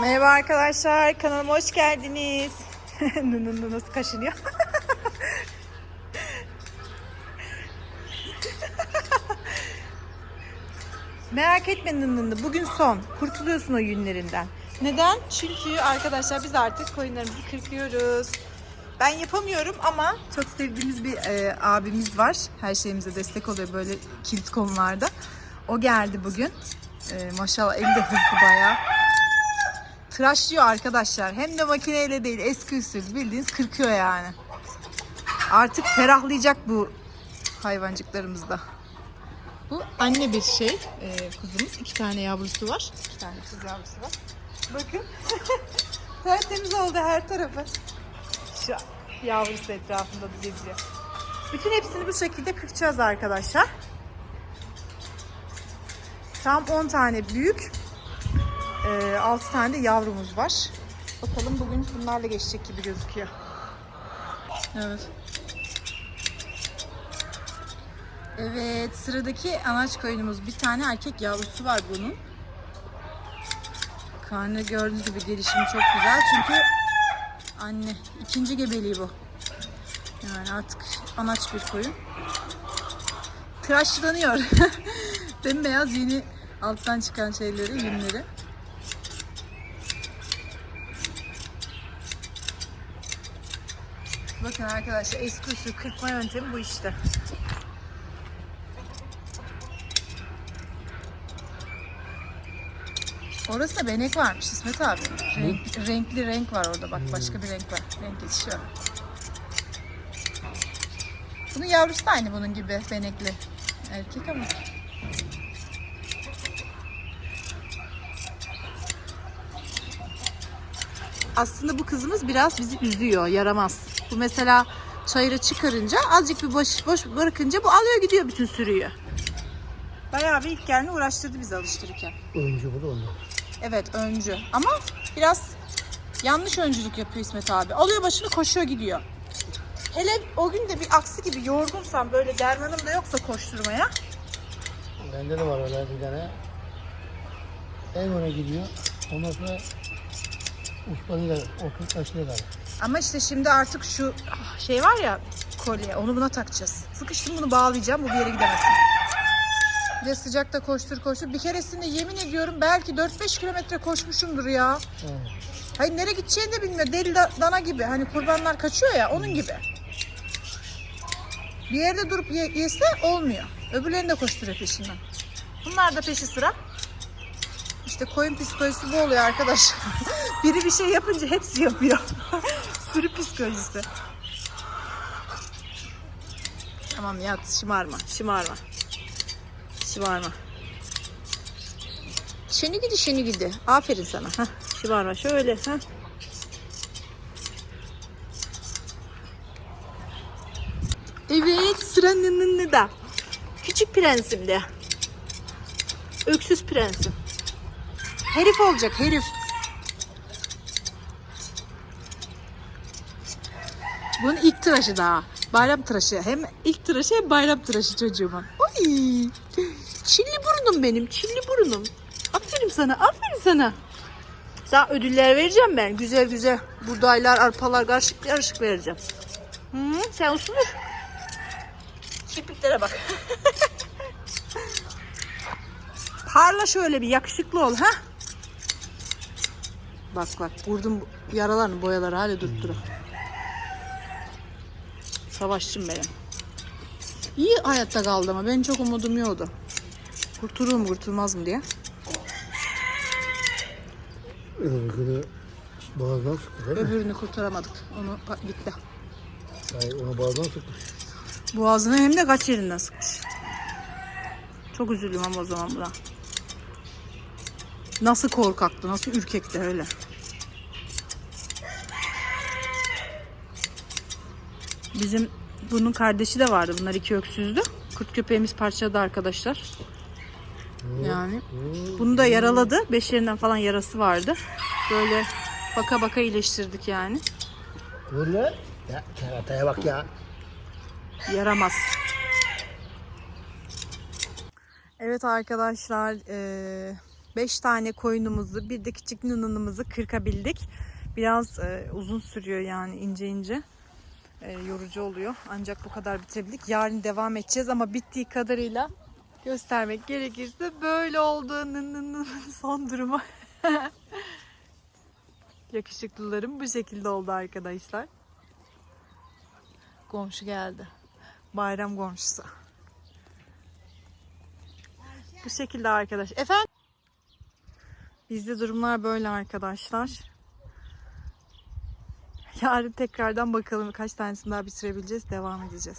Merhaba arkadaşlar, kanalıma hoş geldiniz. Nasıl kaşınıyor? Merak etme Nınını, bugün son. Kurtuluyorsun o yünlerinden. Neden? Çünkü arkadaşlar biz artık koyunlarımızı kırkıyoruz. Ben yapamıyorum ama çok sevdiğimiz bir e, abimiz var. Her şeyimize destek oluyor böyle kilit konularda. O geldi bugün. E, maşallah eli de hızlı bayağı. Tıraşlıyor arkadaşlar. Hem de makineyle değil eski usul bildiğiniz kırkıyor yani. Artık ferahlayacak bu hayvancıklarımızda. Bu anne bir şey e, kuzumuz. İki tane yavrusu var. İki tane kız yavrusu var. Bakın. Tertemiz oldu her tarafı. Şu yavrusu etrafında da. Bütün hepsini bu şekilde kırkacağız arkadaşlar. Tam 10 tane büyük, 6 tane de yavrumuz var. Bakalım bugün bunlarla geçecek gibi gözüküyor. Evet. Evet sıradaki anaç koyunumuz. Bir tane erkek yavrusu var bunun. Karnı gördüğünüz gibi gelişimi çok güzel. Çünkü anne ikinci gebeliği bu. Yani artık anaç bir koyun. Tıraşlanıyor. Bembeyaz yeni alttan çıkan şeyleri, yünleri. Bakın arkadaşlar eski usul kırpma yöntemi bu işte. Orası da benek varmış İsmet abi. Renk- renkli renk var orada bak başka bir renk var. Renk geçişiyor. Bunun yavrusu da aynı bunun gibi benekli. Erkek ama. Aslında bu kızımız biraz bizi üzüyor, yaramaz. Bu mesela çayıra çıkarınca azıcık bir boş, boş bırakınca bu alıyor gidiyor bütün sürüyü. Bayağı bir ilk gelme uğraştırdı bizi alıştırırken. Oyuncu bu da onda. Evet öncü ama biraz yanlış öncülük yapıyor İsmet abi. Alıyor başını koşuyor gidiyor. Hele o gün de bir aksi gibi yorgunsam böyle dermanım da yoksa koşturmaya. Bende de var öyle bir tane. En öne gidiyor. Ondan sonra ustalıyla oturup taşıyor galiba. Ama işte şimdi artık şu şey var ya kolye onu buna takacağız. Sıkıştım bunu bağlayacağım bu bir yere gidemesin. Bir de sıcakta koştur koştur. Bir keresinde yemin ediyorum belki 4-5 kilometre koşmuşumdur ya. Evet. Hayır nereye gideceğini de bilmiyor. Deli da- dana gibi. Hani kurbanlar kaçıyor ya onun gibi. Bir yerde durup ye- yese olmuyor. Öbürlerini de koşturuyor peşinden. Bunlar da peşi sıra. İşte koyun psikolojisi bu oluyor arkadaşlar. Biri bir şey yapınca hepsi yapıyor. Sürü psikolojisi. Tamam yat şımarma şımarma. Şımarma. Şeni gidi şeni gidi. Aferin sana. Heh, şımarma şöyle. Heh. Evet sıranın da. Küçük prensim de. Öksüz prensim. Herif olacak herif. Bunun ilk tıraşı daha. Bayram tıraşı. Hem ilk tıraşı hem bayram tıraşı çocuğumun. Oy. Çilli burnum benim. Çilli burnum. Aferin sana. Aferin sana. Sana ödüller vereceğim ben. Güzel güzel. Buğdaylar, arpalar karışık karışık vereceğim. Hı, sen usulür. Kirpiklere bak. Parla şöyle bir yakışıklı ol ha. Bak bak vurdum yaralarını boyaları hala durduruyor. Savaşçım benim. İyi hayatta kaldı ama benim çok umudum yoktu. Kurtulur mu kurtulmaz mı diye. Öbürü boğazdan sıktı değil mi? Öbürünü kurtaramadık. Onu bak, gitti. Hayır onu boğazdan sıkmış. Boğazını hem de kaç yerinden sıkmış. Çok üzüldüm ama o zaman buna. Nasıl korkaktı, nasıl ürkekti öyle. Bizim bunun kardeşi de vardı. Bunlar iki öksüzdü. Kurt köpeğimiz parçaladı arkadaşlar. Yani bunu da yaraladı. Beş yerinden falan yarası vardı. Böyle baka baka iyileştirdik yani. Lan. Ya kerataya bak ya. Yaramaz. Evet arkadaşlar eee, 5 tane koyunumuzu bir de küçük nınınımızı kırkabildik. Biraz e, uzun sürüyor yani ince ince. E, yorucu oluyor. Ancak bu kadar bitirebildik. Yarın devam edeceğiz ama bittiği kadarıyla göstermek gerekirse böyle oldu nınının son durumu. Yakışıklılarım bu şekilde oldu arkadaşlar. Komşu geldi. Bayram komşusu. Bu şekilde arkadaş. Efendim? Bizde durumlar böyle arkadaşlar. Yarın tekrardan bakalım kaç tanesini daha bitirebileceğiz. Devam edeceğiz.